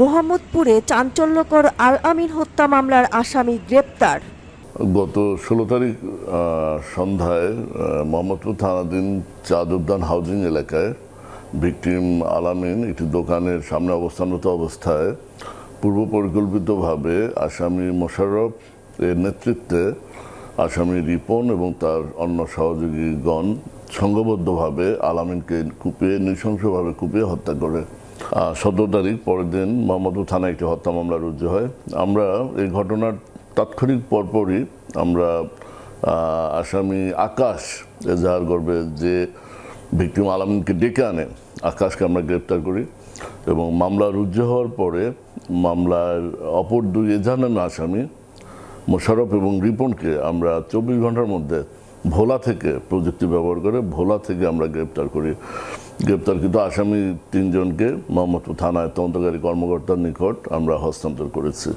মোহাম্মদপুরে চাঞ্চল্যকর আল আমিন হত্যা মামলার আসামি গ্রেপ্তার। গত ষোলো তারিখ সন্ধ্যায় মোহাম্মদপুর থানাধীন চাঁদ উদ্যান হাউজিং এলাকায় ভিকটিম আলামিন একটি দোকানের সামনে অবস্থানরত অবস্থায় পূর্ব পরিকল্পিতভাবে আসামি মোশাররফ এর নেতৃত্বে আসামি রিপন এবং তার অন্য সহযোগীগণ সংঘবদ্ধভাবে আলামিনকে কুপিয়ে, নৃশংসভাবে কুপিয়ে হত্যা করে। সতেরো তারিখ পরের দিন মোহাম্মদপুর থানায় একটি হত্যা মামলা রুজু হয়। আমরা এই ঘটনার তাৎক্ষণিক পরপরই আমরা আসামি আকাশ এজাহার করবে যে ভিক্টিম আলামিনকে ডেকে আনে, আকাশকে আমরা গ্রেপ্তার করি এবং মামলা রুজু হওয়ার পরে মামলার অপর দুই এজাহার আসামি মোশারফ এবং রিপনকে আমরা চব্বিশ ঘণ্টার মধ্যে ভোলা থেকে প্রযুক্তি ব্যবহার করে ভোলা থেকে আমরা গ্রেপ্তার করি। গ্রেপ্তারকৃত আসামি তিনজনকে, মোহাম্মদপুর থানায় তদন্তকারী কর্মকর্তার নিকট আমরা হস্তান্তর করেছি।